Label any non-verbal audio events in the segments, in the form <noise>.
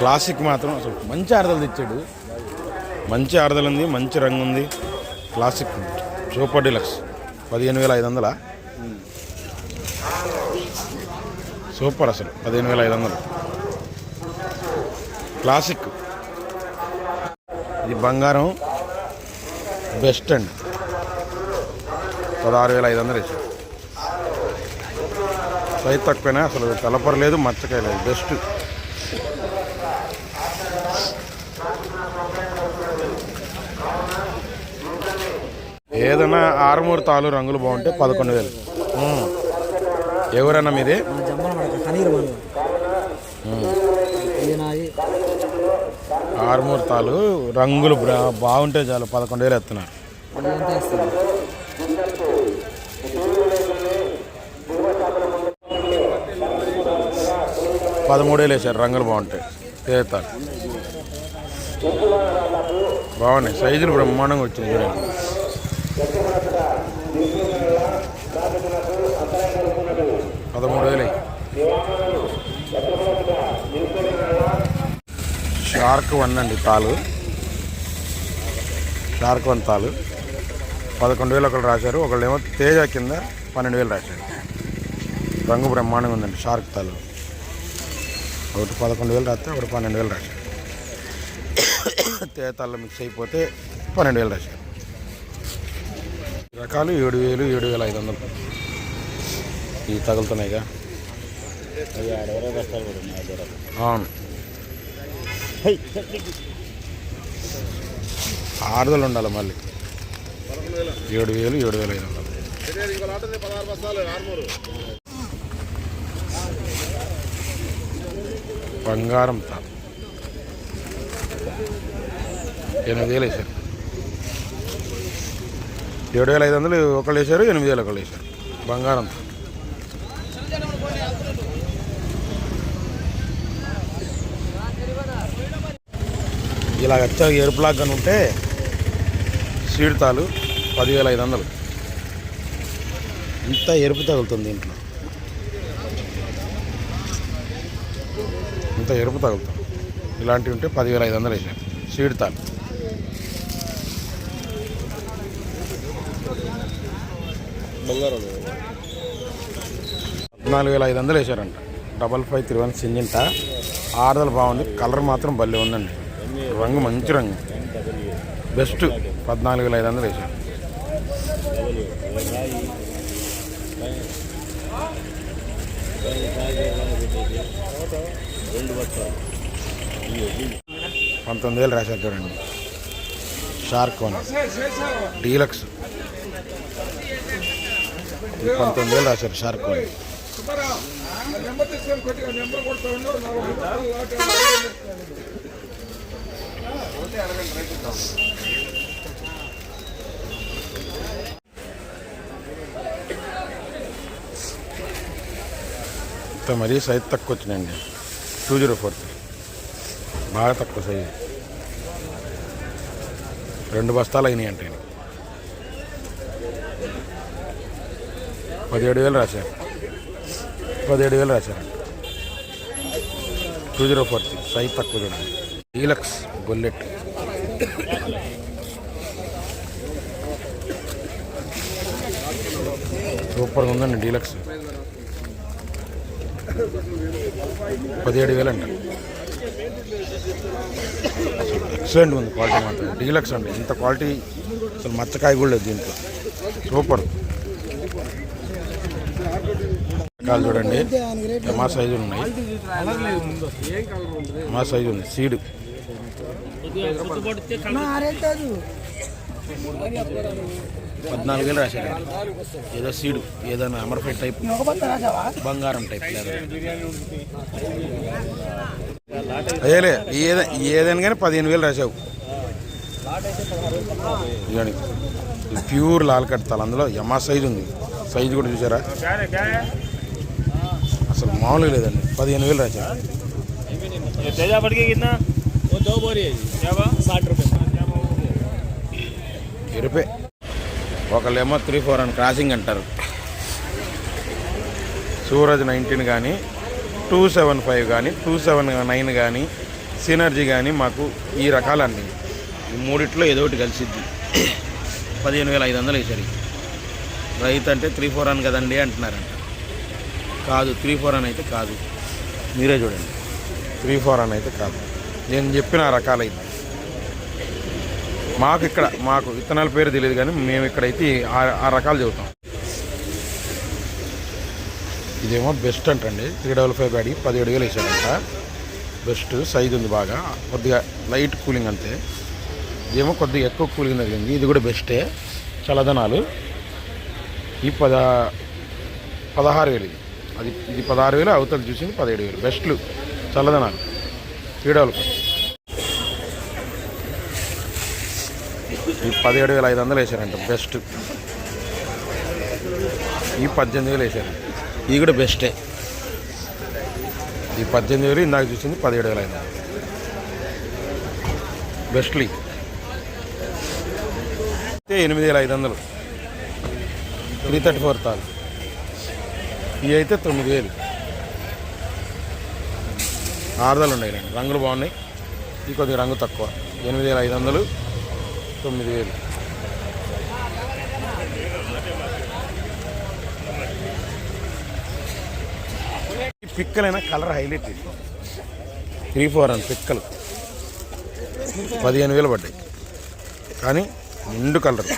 Classic మాత్రం అసలు మంచి ఆరదలు తెచ్చాడు. మంచి ఆరదలు ఉంది మంచి రంగు ఉంది. క్లాసిక్ సూపర్ డీలక్స్ పదిహేను వేల ఐదు వందల? సూపర్ అసలు పదిహేను వేల ఐదు వందలు. క్లాసిక్ ఇది బంగారం. బెస్ట్ అండి పదహారు వేల ఐదు వందలు ఇచ్చారు సైజ్ తక్కువనే అసలు కలపరలేదు మచ్చకాయ లేదు. బెస్ట్ ఏదైనా ఆరుమూరు తాలు రంగులు బాగుంటే పదకొండు వేలు. ఎవరన్నా మీది? ఆరుమూరు తాలు రంగులు బ్రా- బాగుంటే చాలు పదకొండు వేలు ఎత్తున్నారు ఇది ఎంత ఇస్తుంది పదమూడు వేలు వేసారు రంగులు బాగుంటాయి తేతాలు బాగున్నాయి. సైజులు బ్రహ్మాండంగా వచ్చింది చూడండి. పదమూడు వేలు. షార్క్ వన్ అండి తాలు. షార్క్ వన్ తాలు. పదకొండు వేలు ఒకళ్ళు రాశారు. ఒకళ్ళు ఏమో తేజ కింద పన్నెండు వేలు రాశారు. రంగు బ్రహ్మాండంగా ఉందండి షార్క్ తాలు. ఒకటి పదకొండు వేలు రాస్తే ఒకటి పన్నెండు వేలు రాశారు. తేతాల్లో మిక్స్ అయిపోతే పన్నెండు వేలు రాశారు. రకాలు ఏడు వేలు ఏడు వేల ఐదు వందలు. ఇవి తగులుతున్నాయిగా. అవును. ఆరుదలు ఉండాలి మళ్ళీ. ఏడు వేలు ఏడు వేల ఐదు వందలు. బంగారం తా. ఎనిమిది వేలు వేశారు ఏడు వేల ఐదు వందలు ఒకళ్ళు వేశారు ఎనిమిది వేలు ఒకళ్ళు వేశారు. బంగారం. ఇలా వచ్చా ఎరుపులాగా ఉంటే సీడతాలు పదివేల ఐదు వందలు. ఇంత ఎరుపు తగులుతుంది దీంట్లో ఇంత ఎరుపు తగులుతుంది. ఇలాంటివి ఉంటే పదివేల ఐదు వందలు వేసారు సీడ్ బంగారం. పద్నాలుగు వేల ఐదు వందలు వేసారంట డబల్ ఫైవ్ త్రీ వన్ సింజింట ఆరుదలు బాగుంది. కలర్ మాత్రం భలే ఉందండి. రంగు మంచి రంగు. బెస్ట్ పద్నాలుగు వేల ఐదు వందలు వేశారు. పంతొమ్మిది వేలు రాశారు చూడండి. Shark one deluxe. పంతొమ్మిది వేలు రాశారు షార్క్ వన్ మరీ సైజ్ తక్కువ వచ్చినాయండి. టూ జీరో ఫోర్ బాగా తక్కువ సైజు. రెండు బస్తాలు అయినాయి అంటే పదిహేడు వేలు రాశారు. పదిహేడు వేలు రాశారు. టూ జీరో ఫోర్ సైజ్ తక్కువ చూడండి డీలక్స్ బుల్లెట్. సూపర్గా ఉందండి డీలక్స్. పదిహేడు వేలు అంట. ఎక్సలెంట్ ఉంది క్వాలిటీ మాత్రం. డీలక్స్ అండి. ఇంత క్వాలిటీ అసలు మచ్చకాయ కూడా లేదు దీంట్లో. సూపర్. రకాలు చూడండి. మా సైజు ఉన్నాయి. మా సైజు ఉంది. సీడ్. పద్నాలుగు వేలు రాశారు ఏదో సీడు ఏదైనా అమర్ఫై టైప్ బంగారం టైప్ లేదా. అదేలే ఏదైనా ఏదైనా కానీ పదిహేను వేలు రాశావు. ప్యూర్ లాల్ కడతాలు అందులో యమా సైజు ఉంది. సైజు కూడా చూసారా? అసలు మామూలుగా లేదండి పదిహేను వేలు రాశారు ये तेजा पड़ के कितना वो दो बोरी है जी क्या बा साठ रुपये ఎరుపే ఒకళ్ళేమో త్రీ ఫోర్ అని క్రాసింగ్ అంటారు సూరజ్ నైన్టీన్ కానీ టూ సెవెన్ ఫైవ్ కానీ టూ సెవెన్ నైన్ కానీ సినర్జీ కానీ మాకు ఈ రకాలన్నీ ఈ మూడిట్లో ఏదో ఒకటి కలిసిద్ది పదిహేను వేల ఐదు వందలు వేసారు ఇవి. రైతు అంటే త్రీ ఫోర్ అని కదండి అంటున్నారంట కాదు త్రీ ఫోర్ అని అయితే కాదు. మీరే చూడండి. త్రీ ఫోర్ అని అయితే కాదు. నేను చెప్పిన ఆ రకాలైతే మాకు ఇక్కడ మాకు విత్తనాల పేరు తెలియదు కానీ మేము ఇక్కడైతే ఆ- రకాలు చెబుతాం. ఇదేమో బెస్ట్ అంటండి. త్రీ డబల్ ఫైవ్ అడిగి పదిహేడు వేలు వేసాడంట. బెస్ట్ సైజ్ ఉంది బాగా. కొద్దిగా లైట్ కూలింగ్ అంతే. ఇదేమో కొద్దిగా ఎక్కువ కూలింగ్ తగిలింది. ఇది కూడా బెస్టే చల్లదనాలు. ఈ పద పదహారు వేలు ఇది. అది ఇది పదహారు వేలు అవతల చూసింది పదిహేడు వేలు. బెస్ట్లు చల్లదనాలు. త్రీ ఈ పదిహేడు వేల ఐదు వందలు వేసారంట. బెస్ట్ ఈ పద్దెనిమిది వేలు వేసారు. ఇది కూడా బెస్టే ఈ పద్దెనిమిది వేలు ఇందాక చూసింది పదిహేడు వేల ఐదు వందలు. బెస్ట్లీ అయితే ఎనిమిది వేల ఐదు వందలు. త్రీ థర్టీ ఫోర్ తాలు. ఇవి అయితే తొమ్మిది వేలు. ఆరుదలు ఉన్నాయి రండి. రంగులు బాగున్నాయి. ఇది కొద్దిగా రంగు తక్కువ. ఎనిమిది వేల ఐదు వందలు తొమ్మిది వేలు. ఈ పిక్కలైనా కలర్ హైలైట్ ఇది. త్రీ ఫోర్ అని పిక్కలు. పదిహేను వేలు పడ్డాయి. కానీ నిండు కలర్.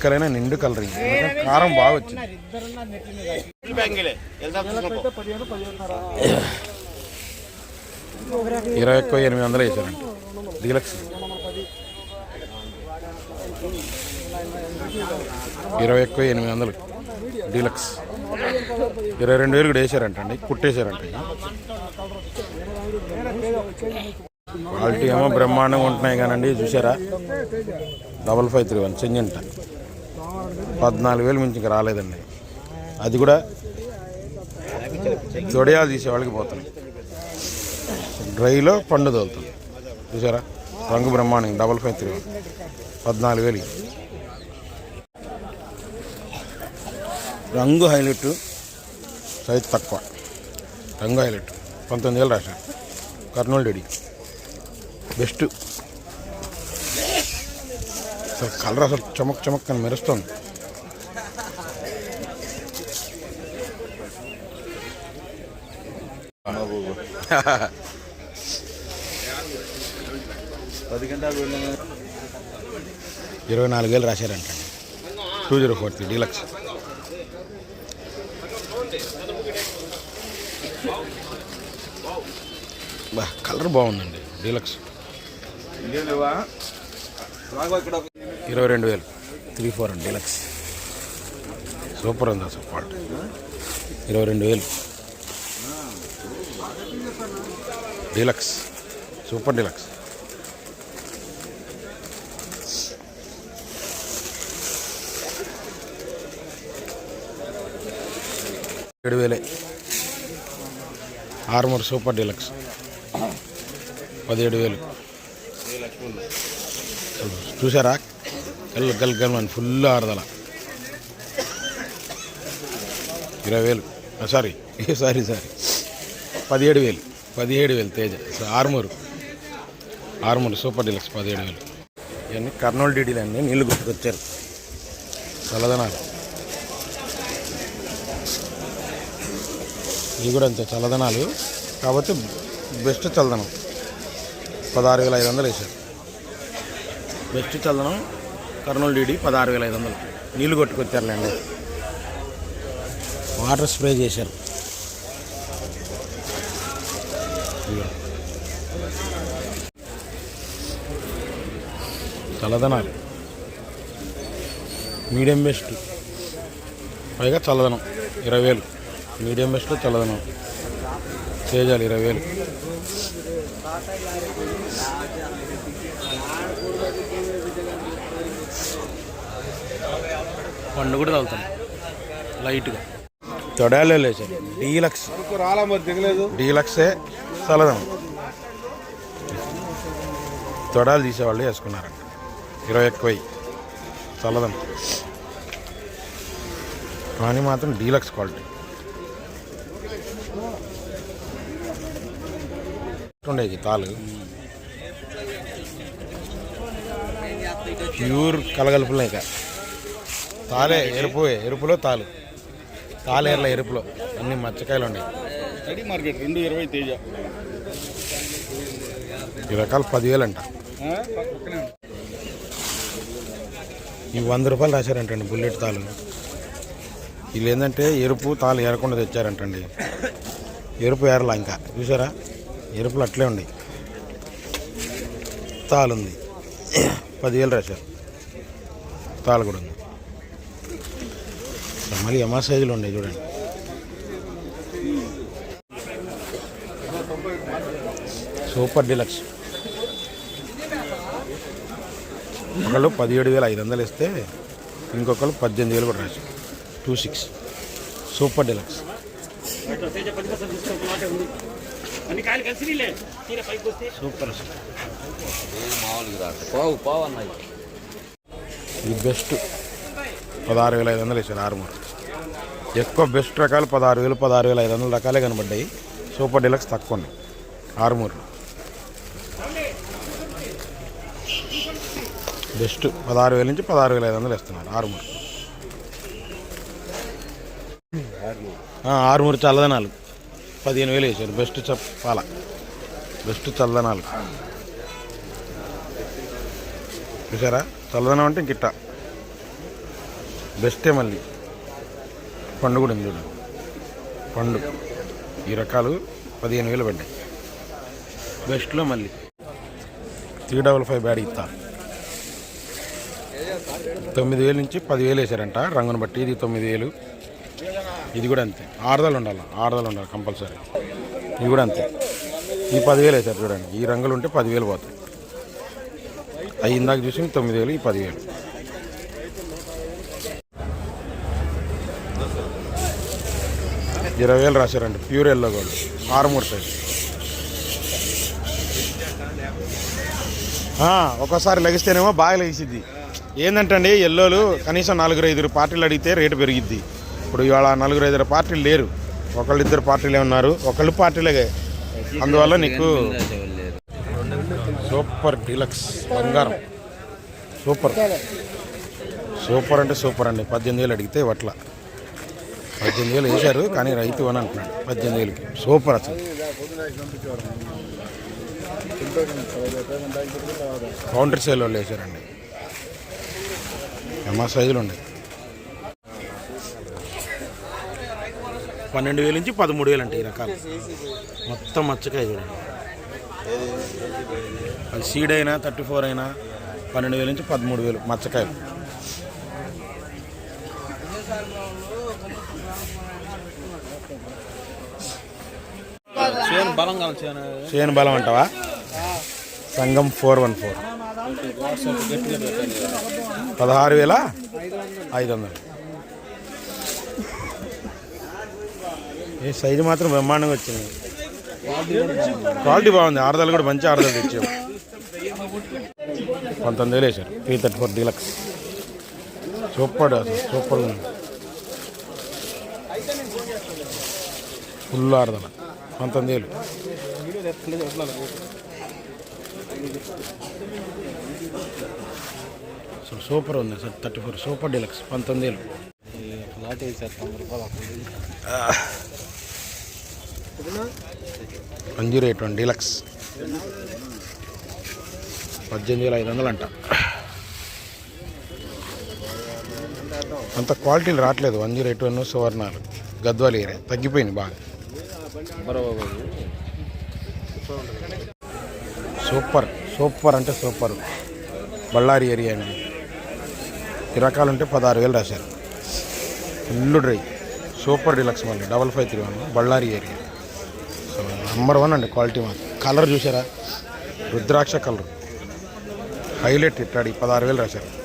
పిక్కలైనా నిండు కలర్ కారం బాగా వచ్చింది. ఇరవై ఎక్కువ ఎనిమిది వందలు వేసారండి డీలక్స్. ఇరవై ఎక్కువ ఎనిమిది వందలు. డీలక్స్. ఇరవై రెండు వేలు కూడా వేసారంటండి. కుట్టేశారంట క్వాలిటీ ఏమో బ్రహ్మాండంగా ఉంటున్నాయి కానండి. చూసారా డబల్ ఫైవ్ త్రీ వన్. చెంజంట. పద్నాలుగు వేలు మించి ఇంకా రాలేదండి. అది కూడా దొడియాలు తీసే వాళ్ళకి పోతున్నాయి డ్రైలో పండు తోలుతుంది. చూసారా? రంగు బ్రహ్మాండం డబల్ ఫైవ్ త్రీ వన్ పద్నాలుగు వేలు రంగు హైలైట్ సైజ్ తక్కువ. రంగు హైలైట్. పంతొమ్మిది వేలు రాశారు. కర్నూలు డెడి. బెస్ట్. అసలు కలర్ అసలు చమక్ చమక్ అని మెరుస్తుంది. ఇరవై నాలుగు వేలు రాశారంటండి two zero four three deluxe. బా కలర్ బాగుందండి డీలక్స్. ఇరవై రెండు వేలు. త్రీ ఫోర్ అండి డీలక్స్. సూపర్ ఉంది అసలు క్వాలిటీ. ఇరవై రెండు వేలు. డీలక్స్ సూపర్ డీలక్స్ ఏడు వేలే ఆర్మర్ సూపర్ డీలక్స్ పదిహేడు వేలు చూసారా గల్ గల్ గల్ అని ఫుల్ ఆరదల. ఇరవై వేలు సారీ సారీ సారీ <laughs> పదిహేడు వేలు పదిహేడు వేలు తేజ. ఆర్మూర్. ఆర్మూర్ సూపర్ డీలక్స్ పదిహేడు వేలు. ఇవన్నీ కర్నూలు డీడీలు అన్నీ నీళ్ళు గుర్తుకొచ్చారు. చల్లదనాలు. ఇవి కూడా అంతే చల్లదనాలు. కాకపోతే బెస్ట్ చల్లదనం. పదహారు వేల ఐదు వందలు వేశారు. బెస్ట్ చల్లదనం కర్నూలు డీడీ పదహారు వేల ఐదు వందలు. నీళ్ళు కొట్టుకొచ్చారులేండి. వాటర్ స్ప్రే చేశారు. చల్లదనాలు. Medium best. పైగా చల్లదనం ఇరవై వేలు. మీడియం బెస్ట్లో చల్లదనం. తేజాలు ఇరవై వేలు. పండు కూడా తగులుతాను లైట్గా. తొడాలే లేచారు డీలక్స్. రాలా మరి దిగలేదు. డీలక్సే. చల్లదనం తొడాలు తీసేవాళ్ళు వేసుకున్నారంట ఇరవై ఎక్కువై చల్లదనం కానీ మాత్రం డీలక్స్ క్వాలిటీ. ఉండేది తాలు ప్యూర్ కలగలుపులు ఇక. తాలే ఎరుపు ఎరుపులో తాలు. తాలేర్ల ఎరుపులో. అన్ని మచ్చకాయలు ఉన్నాయి స్టడీ మార్కెట్ రెండు ఇరవై తేజ. ఈ రకాలు పదివేలు అంట ఈ వంద రూపాయలు రాశారంటండి బుల్లెట్ తాలు వీళ్ళు ఏంటంటే ఎరుపు తాలు ఏరకుండా తెచ్చారంటండి. ఎరుపు ఏరలా ఇంకా చూసారా? ఎరుపులు అట్లే ఉన్నాయి. తాలు ఉంది పదివేలు రాశారు. తాలు కూడా ఉంది మళ్ళీ ఎమా సైజులు ఉన్నాయి చూడండి. Super deluxe. ఒకళ్ళు పదిహేడు వేల ఐదు వందలు ఇస్తే ఇంకొకరు పద్దెనిమిది వేలు కూడా రాశారు. Two six super deluxe. Super. పావు పావు అన్నాయి ఇది బెస్ట్. పదహారు వేల ఐదు వందలు వేసారు ఆరుమూరు ఎక్కువ బెస్ట్ రకాలు పదహారు వేలు పదహారు వేల ఐదు వందల రకాలే కనబడ్డాయి. సూపర్ డిలక్స్ తక్కువ ఉన్నాయి. ఆరుమూరు బెస్ట్ పదహారు వేల నుంచి పదహారు వేల ఐదు వందలు ఇస్తున్నారు ఆరుమూరు ఆరు ఆరుమూరు చల్లదనాలు. పదిహేను వేలు వేసారు. బెస్ట్ చెప్పాల. బెస్ట్ చల్లదనాలు. చూసారా? చల్లదనం అంటే ఇంకిట్ట బెస్టే మళ్ళీ. పండు కూడా ఉంది చూడండి పండు. ఈ రకాలు పదిహేను వేలు పడ్డాయి. బెస్ట్లో మళ్ళీ. త్రీ డబల్ ఫైవ్ బ్యాడ్ ఇస్తారు తొమ్మిది వేలు నుంచి పదివేలు వేసారంట రంగును బట్టి ఇది తొమ్మిది వేలు. ఇది కూడా అంతే. ఆరుదలు ఉండాలి? ఆరుదలు ఉండాలి కంపల్సరీ. ఇది కూడా అంతే. ఈ పదివేలు వేసారు చూడండి. ఈ రంగులు ఉంటే పదివేలు పోతాయి. అవి ఇందాక చూసి తొమ్మిది వేలు ఈ పదివేలు. ఇరవై వేలు రాశారండి ప్యూర్ ఎల్లో గోల్డ్. ఆరుమూరు సైజ్ ఒక్కోసారి లెగిస్తేనేమో బాగా లెగిసిద్ది. ఏంటంటే అండి ఎల్లోలు కనీసం నలుగురు ఐదుగురు పార్టీలు అడిగితే రేటు పెరిగిద్ది. ఇప్పుడు ఇవాళ నలుగురు ఐదుగురు పార్టీలు లేరు. ఒకళ్ళు ఇద్దరు పార్టీలే ఉన్నారు. ఒకళ్ళు పార్టీలే. అందువల్ల నీకు సూపర్ డీలక్స్ బంగారం. సూపర్. సూపర్ అంటే సూపర్ అండి. పద్దెనిమిది వేలు అడిగితే వట్ల. పద్దెనిమిది వేలు వేశారు కానీ రైతు అని అంటున్నాడు. పద్దెనిమిది వేలకి. సూపర్ అసలు. కౌంటర్ సేల్ వాళ్ళు వేశారండి. ఎమ్మ సైజులు ఉన్నాయి పన్నెండు వేలు నుంచి పదమూడు వేలు అంటే ఈ రకాలు మొత్తం మచ్చకాయ చూడండి అది సీడ్ అయినా థర్టీ ఫోర్ అయినా పన్నెండు వేల నుంచి పదమూడు వేలు మచ్చకాయలు చేను బలం కావాలి చేను చేను బలం అంటావా సంఘం ఫోర్ వన్ ఫోర్ పదహారు వేల ఐదు వందలు ఏ సైజు మాత్రం బ్రహ్మాండంగా వచ్చింది. క్వాలిటీ బాగుంది. ఆరుదలు కూడా మంచి ఆరుదలు తెచ్చావు పంతొమ్మిది వేలు వేశారు. Three thirty four deluxe super అసలు సూపర్ ఉంది. ఫుల్ ఆరుదల. పంతొమ్మిది వేలు. అసలు సూపర్ ఉంది sir thirty four super deluxe పంతొమ్మిది వేలు. ఫ్లాట్ తొంభై రూపాయలు one zero eight one deluxe. పద్దెనిమిది వేల ఐదు వందలు అంట అంత క్వాలిటీలు రావట్లేదు వన్ జీరో ఎయిట్ వన్ సువర్ణాలు. గద్వాల ఏరియా తగ్గిపోయింది బాగా. సూపర్ సూపర్ అంటే సూపర్. బళ్ళారి ఏరియా అండి. ఈ రకాలు ఉంటే పదహారు వేలు రాశారు. Full dry. సూపర్ డిలక్స్ మళ్ళీ double five three one. Bellary area. So number one అండి క్వాలిటీ మాత్రం. కలర్ చూసారా రుద్రాక్ష కలర్. హైలైట్ ఇట్టాడు పదహారు వేలు రాశారు.